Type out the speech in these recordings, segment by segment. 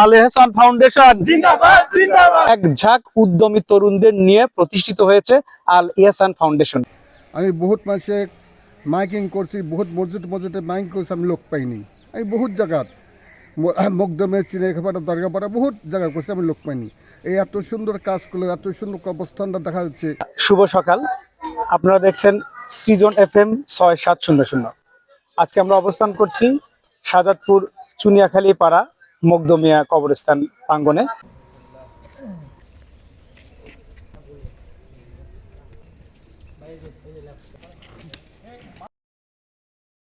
আল এহসান foundation. এক ঝাঁক উদ্যমী তরুণদের নিয়ে প্রতিষ্ঠিত হয়েছে আল ইহসান ফাউন্ডেশন। আমি বহুত মানুষে মাইকিং করছি বহুত মসজিদ মসজিদে মাইকিং করছি আমি লোক পাইনি। আমি বহুত জায়গাত মকদমে চিনে খাপাটা দরগাপাড়া বহুত জায়গা করছি আমি লোক পাইনি। এই এত সুন্দর কাজ করল এত সুন্দর অবস্থানটা দেখা যাচ্ছে। শুভ সকাল। আপনারা দেখছেন সৃজন এফ এম ছয় সাত শূন্য শূন্য। আজকে আমরা অবস্থান করছি শাজাদপুর চুনিয়াখালী পাড়া। মকদমিয়া কবরস্থান প্রাঙ্গনে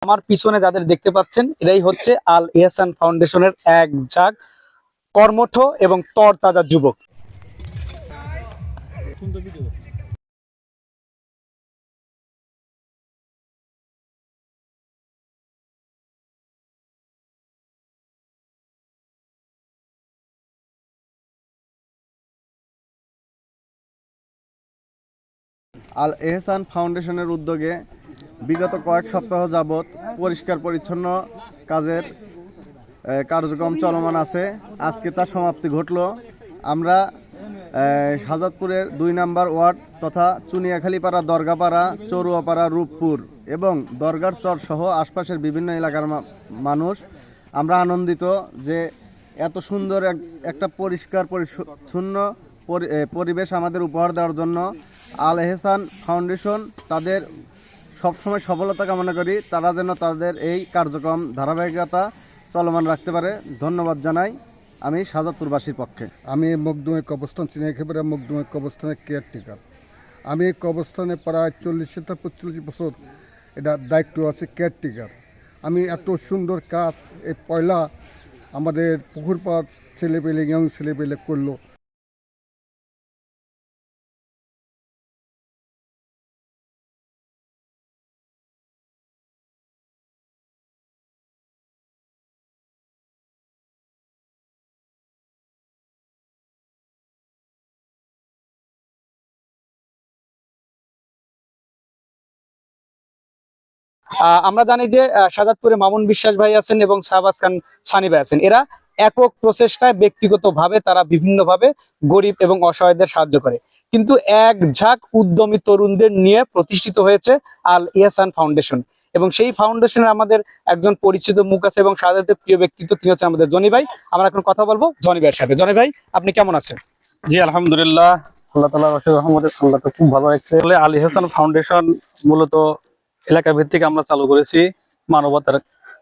আমার পিছনে যাদের দেখতে পাচ্ছেন, এরাই হচ্ছে আল ইহসান ফাউন্ডেশনের এক ঝাঁক কর্মঠ এবং তরতাজা যুবক। আল এহসান ফাউন্ডেশনের উদ্যোগে বিগত কয়েক সপ্তাহ যাবৎ পরিষ্কার পরিচ্ছন্ন কাজের কার্যক্রম চলমান আছে। আজকে তার সমাপ্তি ঘটল। আমরা এ, শাজাদপুরের দুই নাম্বার ওয়ার্ড তথা চুনিয়াখালীপাড়া দরগাপাড়া চড়ুয়াপাড়া রূপপুর এবং দরগার চর সহ আশপাশের বিভিন্ন এলাকার মানুষ আমরা আনন্দিত যে এত সুন্দর একটা পরিষ্কার পরিচ্ছন্ন পরিবেশ আমাদের উপহার দেওয়ার জন্য আল এহসান ফাউন্ডেশন তাদের সবসময় সফলতা কামনা করি। তারা যেন তাদের এই কার্যক্রম ধারাবাহিকতা চলমান রাখতে পারে। ধন্যবাদ জানাই আমি সাজাদপুরবাসীর পক্ষে। আমি মকদমে কবস্থান চিনে, একেবারে মকদমে কবস্থানের কেয়ারটেকার আমি এই কবস্থানে প্রায় চল্লিশ থেকে পঁচল্লিশ বছর এটা দায়িত্ব আছে কেয়ারটেকার আমি এত সুন্দর কাজ, এই পয়লা আমাদের পুকুর পাড় ছেলেপেলে ইয়ং ছেলেপেলে করল। আমরা জানি যে শাহাদাতপুরে মামুন বিশ্বাস ভাই আছেন এবং শাহবাজ খান সানি ভাই আছেন। এরা একক প্রচেষ্টায় ব্যক্তিগতভাবে তারা বিভিন্নভাবে গরিব এবং অসহায়দের সাহায্য করে। কিন্তু এক ঝাঁক উদ্যমী তরুণদের নিয়ে প্রতিষ্ঠিত হয়েছে আল ইহসান ফাউন্ডেশন। এবং সেই ফাউন্ডেশনের আমাদের একজন পরিচিত মুখ আছে এবং শাহাদাতের প্রিয় ব্যক্তিত্ব, তিনি হচ্ছেন আমাদের জনি ভাই। আমরা এখন কথা বলব জনি ভাইয়ের সাথে। জনি ভাই, আপনি কেমন আছেন? জি, আলহামদুলিল্লাহ। আল্লাহ তালা অশেষ রহমতে আল্লাহ তো খুব ভালো লাগছে আল এহসান ফাউন্ডেশন মূলত এলাকা ভিত্তিক আমরা চালু করেছি মানবতার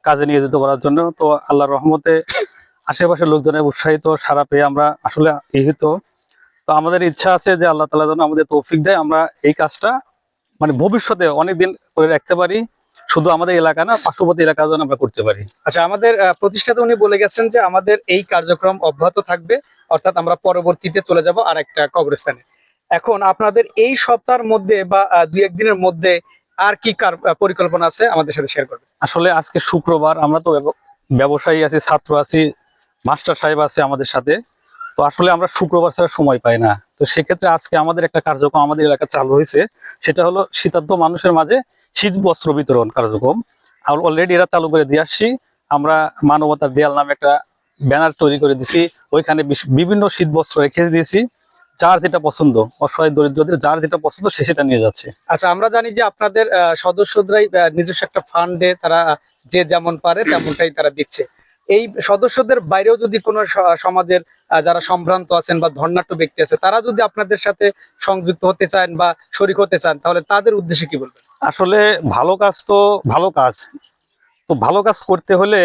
কাজে নিয়ে যেতে পারার জন্য। তো আল্লাহর রহমতে আশেপাশের লোকজনের উৎসাহিত সারা পেয়ে আমরা আসলে ইহিত তো আমাদের ইচ্ছা আছে যে আল্লাহ তালা যেন আমাদের তৌফিক দেয়, আমরা এই কাজটা মানে ভবিষ্যতে অনেকদিন করে রাখতে পারি। শুধু আমাদের এলাকা না, পার্শ্ববর্তী এলাকা যেন আমরা করতে পারি। আচ্ছা আমাদের প্রতিষ্ঠাতা উনি বলে গেছেন যে আমাদের এই কার্যক্রম অব্যাহত থাকবে, অর্থাৎ আমরা পরবর্তীতে চলে যাব আর একটা কবরস্থানে। এখন আপনাদের এই সপ্তাহের মধ্যে বা দুই একদিনের মধ্যে আর কি কার পরিকল্পনা আছে আমাদের সাথে শেয়ার করবেন। আসলে আজকে শুক্রবার, আমরা তো ব্যবসায়ী আছি, ছাত্র আছি, মাস্টার সাহেব আছে আমাদের সাথে। তো আসলে আমরা শুক্রবার ছাড়া সময় পাই না। তো সেক্ষেত্রে আজকে আমাদের একটা কার্যক্রম আমাদের এলাকা চালু হয়েছে। সেটা হলো শীতার্থ মানুষের মাঝে শীত বস্ত্র বিতরণ কার্যক্রম। আর অলরেডি এরা চালু করে দিয়ে আসছি। আমরা মানবতার দেয়াল নামে একটা ব্যানার তৈরি করে দিছি। ওইখানে বিভিন্ন শীত বস্ত্র রেখে দিয়েছি। যার যেটা পছন্দ অসহায় দরিদ্রদের যার যেটা পছন্দ সে সেটা নিয়ে যাচ্ছে। আচ্ছা আমরা জানি যে আপনাদের সদস্যরাই নিজস্ব একটা ফান্ডে তারা যে যেমন পারে তেমনটাই তারা দিচ্ছে। এই সদস্যদের বাইরেও যদি কোনো সমাজের যারা সম্ভ্রান্ত আছেন বা ধর্নাঢ্য ব্যক্তি আছে তারা যদি আপনাদের সাথে সংযুক্ত হতে চান বা শরিক হতে চান তাহলে তাদের উদ্দেশ্যে কি বলবেন? আসলে ভালো কাজ তো ভালো কাজ। তো ভালো কাজ করতে হলে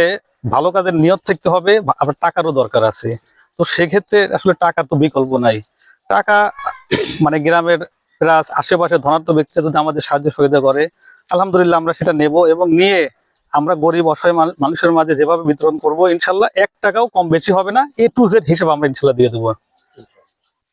ভালো কাজের নিয়ত থাকতে হবে আবার টাকারও দরকার আছে। তো সেক্ষেত্রে আসলে টাকা তো বিকল্প নাই। টাকা মানে গ্রামের প্লাস আশেপাশে ধনাত্ম ব্যক্তিরা যদি আমাদের সাহায্য সহযোগিতা করে আলহামদুলিল্লাহ আমরা সেটা নেব এবং নিয়ে আমরা গরিব অসহায় মানুষের মাঝে যেভাবে বিতরণ করব ইনশাল্লাহ এক টাকাও কম বেশি হবে না। এ টু জেড হিসেবে আমরা ইনশাল্লাহ দিয়ে দেবো।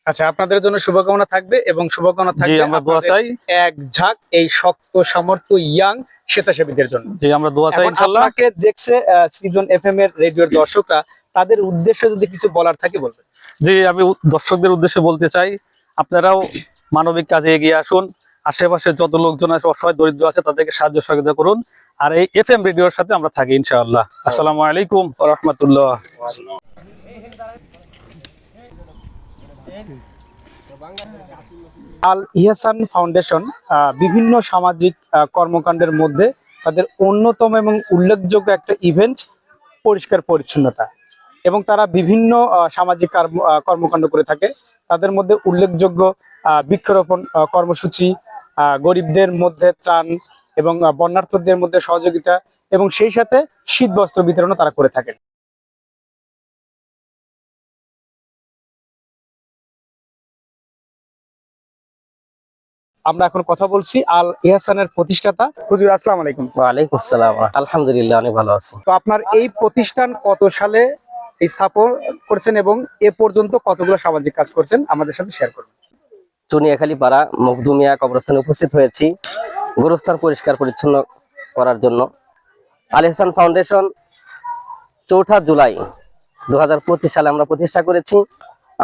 আচ্ছা আপনাদের জন্য শুভকামনা থাকবে এবং শুভকামনা থাকবে আমরা দোয়া চাই। এক ঝাঁক এই শক্ত সামর্থ্য ইয়াং স্বেচ্ছাসেবীদের জন্য। যে আমরা দোয়া চাই এখন ইনশাল্লাহ। আপনাকে দেখছে সৃজন এফএম এর রেডিওর দর্শকরা তাদের উদ্দেশ্যে যদি কিছু বলার থাকে বলবেন। যে আমি দর্শকদের উদ্দেশ্যে বলতে চাই আপনারাও মানবিক কাজে এগিয়ে আসুন। আশেপাশে যত লোকজন আছে অসহায় দরিদ্র আছে তাদেরকে সাহায্য সহযোগিতা করুন। আর এই এফ এম রেডিওর সাথে আমরা থাকি ইনশাআল্লাহ। আসসালামু আলাইকুম রহমতুল্লাহ। আল ইহসান ফাউন্ডেশন বিভিন্ন সামাজিক কর্মকাণ্ডের মধ্যে তাদের অন্যতম এবং উল্লেখযোগ্য একটা ইভেন্ট পরিষ্কার পরিচ্ছন্নতা। এবং তারা বিভিন্ন সামাজিক কর্মকাণ্ড করে থাকে। তাদের মধ্যে উল্লেখযোগ্য বৃক্ষরোপণ কর্মসূচি গরিবদের মধ্যে ত্রাণ এবং বন্যার্থদের মধ্যে সহযোগিতা এবং সেই সাথে শীত বস্ত্র বিতরণও তারা করে থাকেন। আমরা এখন কথা বলছি আল ইহসানের প্রতিষ্ঠাতা। হুজুর আসসালামু আলাইকুম। ওয়ালাইকুম আসসালাম। আলহামদুলিল্লাহ অনেক ভালো আছি। তো আপনার এই প্রতিষ্ঠান কত সালে স্থাপন করছেন এবং এ পর্যন্ত কতগুলো সামাজিক কাজ করছেন আমাদের সাথে শেয়ার করুন। চুনিয়াখালী পাড়া মখদুমিয়া কবরস্থানে উপস্থিত হয়েছি। গোরস্থান পরিষ্কার পরিচ্ছন্ন করার জন্য। আল ইহসান ফাউন্ডেশন চৌঠা জুলাই দু হাজার পঁচিশ সালে আমরা প্রতিষ্ঠা করেছি।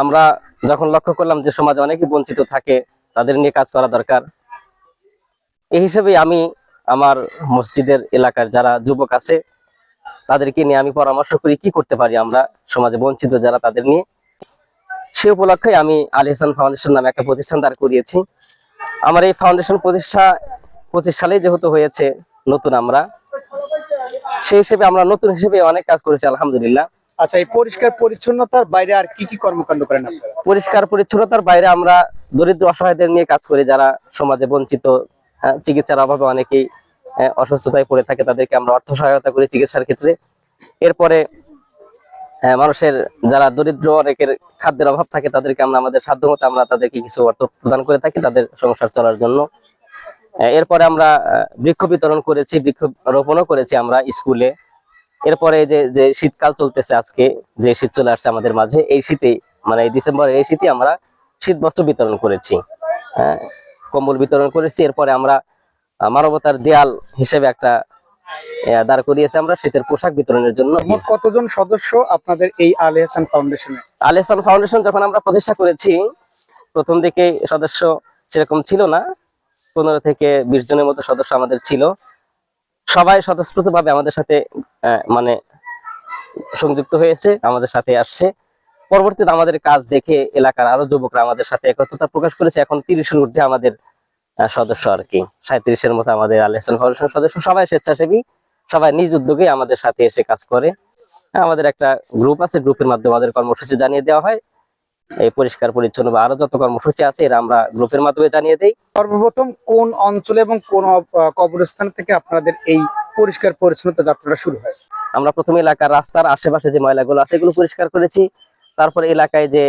আমরা যখন লক্ষ্য করলাম যে সমাজে অনেকেই বঞ্চিত থাকে, তাদের নিয়ে কাজ করা দরকার। এই হিসেবে আমি আমার মসজিদের এলাকার যারা যুবক আছে তাদেরকে নিয়ে আমি পরামর্শ করি কি করতে পারি আমরা সমাজে বঞ্চিত যারা তাদের নিয়ে। সে উপলক্ষে আমি আল ইহসান ফাউন্ডেশন নামে একটা প্রতিষ্ঠান দাঁড় করিয়েছি। আমার এই ফাউন্ডেশন প্রতিষ্ঠা পঁচিশ সালেই যেহেতু হয়েছে নতুন আমরা সেই হিসেবে আমরা নতুন হিসেবে অনেক কাজ করেছি আলহামদুলিল্লাহ। আচ্ছা এই পরিষ্কার পরিচ্ছন্নতার বাইরে আর কি কি কর্মকাণ্ড করেন পরিষ্কার পরিচ্ছন্নতার বাইরে আমরা দরিদ্র অসহায়দের নিয়ে কাজ করি যারা সমাজে বঞ্চিত আহ, চিকিৎসার অভাবে অনেকেই অসুস্থতায় পড়ে থাকে তাদেরকে আমরা অর্থ সহায়তা করি চিকিৎসার ক্ষেত্রে। এরপরে মানুষের যারা দরিদ্র অনেকের খাদ্যের অভাব থাকে তাদেরকে আমরা আমাদের সাধ্যমতো আমরা তাদেরকে কিছু অর্থ প্রদান করে থাকি তাদের সংসার চলার জন্য। এরপরে আমরা বৃক্ষ বিতরণ করেছি বৃক্ষ রোপণও করেছি আমরা স্কুলে। এরপরে যে যে শীতকাল চলতেছে আজকে যে শীত চলে আসছে আমাদের মাঝে এই শীতে মানে এই ডিসেম্বর এই শীতে আমরা শীত বস্ত্র বিতরণ করেছি। হ্যাঁ, কম্বল বিতরণ করেছি। এরপরে আমরা মানবতার দেয়াল হিসেবে একটা দাঁড় করিয়েছি আমরা শীতের পোশাক বিতরণের জন্য। মোট কতজন সদস্য আপনাদের এই আল ফাউন্ডেশনে? ফাউন্ডেশন যখন আমরা প্রতিষ্ঠা করেছি প্রথম দিকে সদস্য সেরকম ছিল না। পনেরো থেকে বিশ জনের মতো সদস্য আমাদের ছিল। সবাই স্বতঃস্ফূর্ত ভাবে আমাদের সাথে মানে সংযুক্ত হয়েছে আমাদের সাথে আসছে। পরবর্তীতে আমাদের কাজ দেখে এলাকার আরও যুবকরা আমাদের সাথে একত্রতা প্রকাশ করেছে। এখন তিরিশের ঊর্ধ্বে আমাদের সদস্য আর কি। সাঁত্রিশের মতো আমাদের আলেসান ফাউন্ডেশন সদস্য সবাই স্বেচ্ছাসেবী সবাই নিজ উদ্যোগে আমাদের সাথে এসে কাজ করে। আমাদের একটা গ্রুপ আছে গ্রুপের মাধ্যমে আমাদের কর্মসূচি জানিয়ে দেওয়া হয়। এই পরিষ্কার পরিচ্ছন্ন বা আরও যত কর্মসূচি আছে এরা আমরা গ্রুপের মাধ্যমে জানিয়ে দেই। সর্বপ্রথম কোন অঞ্চলে এবং কোন কবরস্থান থেকে আপনাদের এই পরিষ্কার পরিচ্ছন্নতা যাত্রাটা শুরু হয়? আমরা প্রথমে এলাকার রাস্তার আশেপাশে যে ময়লাগুলো আছে এগুলো পরিষ্কার করেছি। তারপরে এলাকায় যে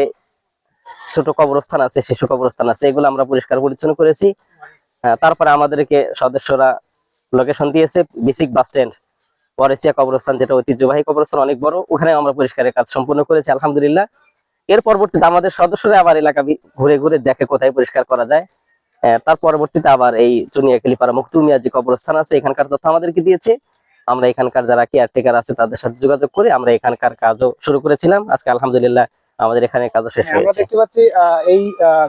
ছোট কবরস্থান আছে, শিশু কবরস্থান আছে, এগুলো আমরা পরিষ্কার পরিচ্ছন্ন করেছি। তারপরে আমাদেরকে সদস্যরা লোকেশন দিয়েছে বিসিক বাস স্ট্যান্ড পরেসিয়া কবরস্থান, যেটা ঐতিহ্যবাহী কবরস্থান, অনেক বড়, ওখানে আমরা পরিষ্কারের কাজ সম্পূর্ণ করেছি, আলহামদুলিল্লাহ। এর পরবর্তীতে আমাদের সদস্যরা আবার এলাকা ঘুরে ঘুরে দেখে কোথায় পরিষ্কার করা যায়। তার পরবর্তীতে আবার এই চুনিয়াখালীপাড়া মুক্তুমিয়া যে কবরস্থান আছে, এখানকার তথ্য আমাদেরকে দিয়েছে। আমরা এখানকার যারা কেয়ারটেকার আছে, তাদের সাথে যোগাযোগ করে আমরা এখানকার কাজও শুরু করেছিলাম। আজকে আলহামদুলিল্লাহ আমাদের এখানে কাজও শেষ হ্যাঁ, আমরা হয়েছে। দেখতে পাচ্ছি এই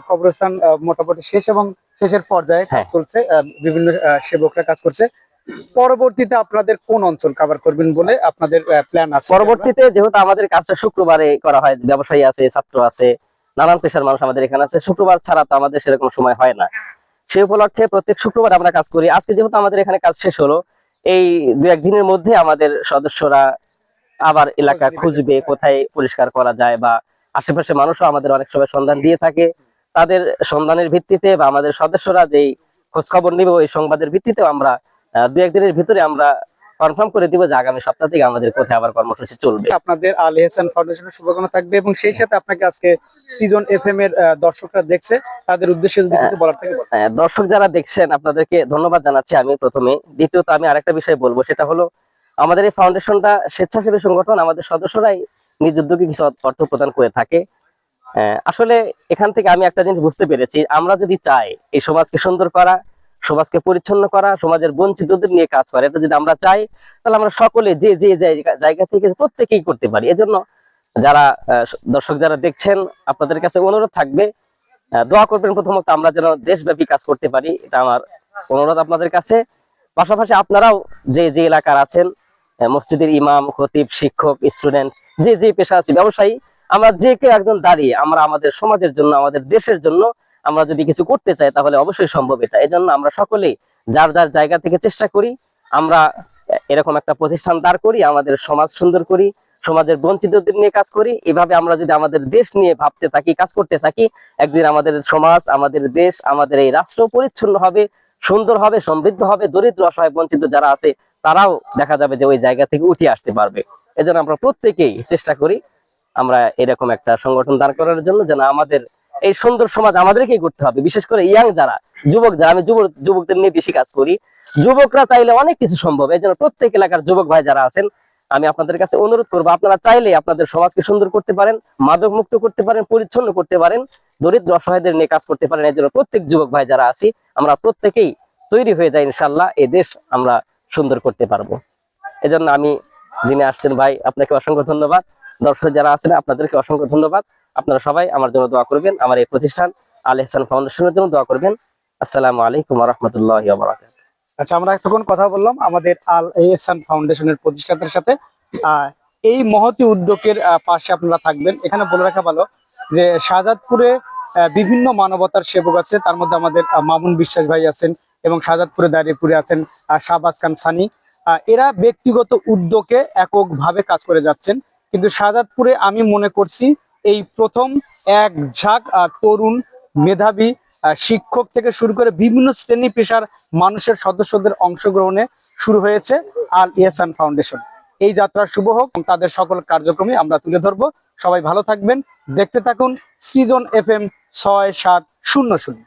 কবরস্থান মোটামুটি শেষ এবং শেষের পর্যায়ে হ্যাঁ। চলছে বিভিন্ন সেবকরা কাজ করছে। পরবর্তীতে আপনাদের কোন অঞ্চল কভার করবেন বলে আপনাদের প্ল্যান আছে? পরবর্তীতে যেহেতু আমাদের কাজটা শুক্রবারে করা হয় ব্যবসায়ী আছে ছাত্র আছে নানান পেশার মানুষ আমাদের এখানে আছে শুক্রবার ছাড়া তো আমাদের সেরকম সময় হয় না। সেই উপলক্ষে প্রত্যেক শুক্রবার আমরা কাজ করি। আজকে যেহেতু আমাদের এখানে কাজ শেষ হলো এই দু একদিনের মধ্যে আমাদের সদস্যরা আবার এলাকা খুঁজবে কোথায় পরিষ্কার করা যায় বা আশেপাশে মানুষও আমাদের অনেক সময় সন্ধান দিয়ে থাকে। তাদের সন্ধানের ভিত্তিতে বা আমাদের সদস্যরা যেই খোঁজ খবর নিবে ওই সংবাদের ভিত্তিতে আমরা দু একদিনের ভিতরে আমরা কনফার্ম করে দিব যে আগামী সপ্তাহ থেকে আমাদের কোথায় আবার কর্মসূচি চলবে। আপনাদের আল এহসান ফাউন্ডেশনের শুভকামনা থাকবে এবং সেই সাথে আপনাকে আজকে সৃজন এফ এম এর দর্শকরা দেখছে। তাদের উদ্দেশ্যে যদি কিছু বলার থেকে বলেন। দর্শক যারা দেখছেন আপনাদেরকে ধন্যবাদ জানাচ্ছি আমি প্রথমে। দ্বিতীয়ত আমি আরেকটা বিষয় বলব সেটা হলো আমাদের এই ফাউন্ডেশনটা স্বেচ্ছাসেবী সংগঠন আমাদের সদস্যরাই নিজ উদ্যোগে কিছু অর্থ প্রদান করে থাকে। আসলে এখান থেকে আমি একটা জিনিস বুঝতে পেরেছি। আমরা যদি চাই এই সমাজকে সুন্দর করা, সমাজকে পরিচ্ছন্ন করা, সমাজের বঞ্চিতদের নিয়ে কাজ করা, এটা যদি আমরা চাই, তাহলে আমরা সকলে যে যে জায়গা- থেকে প্রত্যেকেই করতে পারি। এজন্য যারা দর্শক যারা দেখছেন, আপনাদের কাছে অনুরোধ থাকবে দোয়া করবেন প্রথমত আমরা যেন দেশব্যাপী কাজ করতে পারি, এটা আমার অনুরোধ আপনাদের কাছে। পাশাপাশি আপনারাও যে যে এলাকার আছেন মসজিদের ইমাম, খতিব, শিক্ষক, স্টুডেন্ট, যে যে পেশা আছে ব্যবসায়ী, আমরা যে কেউ একজন দাঁড়িয়ে আমরা আমাদের সমাজের জন্য, আমাদের দেশের জন্য আমরা যদি কিছু করতে চাই, তাহলে অবশ্যই সম্ভব এটা। এজন্য আমরা সকলেই যার যার জায়গা থেকে চেষ্টা করি, আমরা এরকম একটা প্রতিষ্ঠান দাঁড় করি, আমাদের সমাজ সুন্দর করি, সমাজের বঞ্চিতদের নিয়ে কাজ করি। এভাবে আমরা যদি আমাদের দেশ নিয়ে ভাবতে থাকি, কাজ করতে থাকি, একদিন আমাদের সমাজ, আমাদের দেশ, আমাদের এই রাষ্ট্র পরিচ্ছন্ন হবে, সুন্দর হবে, সমৃদ্ধ হবে, দরিদ্র, অসহায়, বঞ্চিত যারা আছে তারাও দেখা যাবে যে ওই জায়গা থেকে উঠে আসতে পারবে। এজন্য আমরা প্রত্যেকেই চেষ্টা করি আমরা এরকম একটা সংগঠন দাঁড় করার জন্য যেন আমাদের এই সুন্দর সমাজ আমাদেরকেই করতে হবে। বিশেষ করে ইয়াং যারা, যুবক যারা, আমি যুবক, যুবকদের নিয়ে বেশি কাজ করি। যুবকরা চাইলে অনেক কিছু সম্ভব। এই জন্য প্রত্যেক এলাকার যুবক ভাই যারা আছেন, আমি আপনাদের কাছে অনুরোধ করব, আপনারা চাইলে আপনাদের সমাজকে সুন্দর করতে পারেন, মাদক মুক্ত করতে পারেন, পরিচ্ছন্ন করতে পারেন, দরিদ্র অসহায়দের নিয়ে কাজ করতে পারেন। এই জন্য প্রত্যেক যুবক ভাই যারা আছি, আমরা প্রত্যেকেই তৈরি হয়ে যাই ইনশাল্লাহ। এই দেশ আমরা সুন্দর করতে পারব। এজন্য আমি দিনে আসছেন ভাই, আপনাকে অসংখ্য ধন্যবাদ। দর্শক যারা আছেন, আপনাদেরকে অসংখ্য ধন্যবাদ। আপনারা সবাই আমার জন্য দোয়া করবেন, আমার এই প্রতিষ্ঠান আল ইহসান ফাউন্ডেশনের জন্য দোয়া করবেন। আসসালামু আলাইকুম রহমতুল্লাহ আচ্ছা আমরা এতক্ষণ কথা বললাম আমাদের আল এহসান ফাউন্ডেশনের প্রতিষ্ঠাতার সাথে। এই মহতি উদ্যোগের পাশে আপনারা থাকবেন। এখানে বলে রাখা ভালো যে শাহজাদপুরে বিভিন্ন মানবতার সেবক আছে। তার মধ্যে আমাদের মামুন বিশ্বাস ভাই আছেন এবং শাহজাদপুরে দাঁড়িয়েপুরে আছেন শাহবাজ খান সানি। এরা ব্যক্তিগত উদ্যোগে এককভাবে কাজ করে যাচ্ছেন। কিন্তু শাহজাদপুরে আমি মনে করছি এই প্রথম এক ঝাঁক তরুণ মেধাবী শিক্ষক থেকে শুরু করে বিভিন্ন শ্রেণি পেশার মানুষের সদস্যদের অংশগ্রহণে শুরু হয়েছে আল ইহসান ফাউন্ডেশন। এই যাত্রা শুভ হোক তাদের সকল কার্যক্রমে আমরা তুলে ধরবো। সবাই ভালো থাকবেন। দেখতে থাকুন সৃজন এফ এম ছয় সাত শূন্য শূন্য।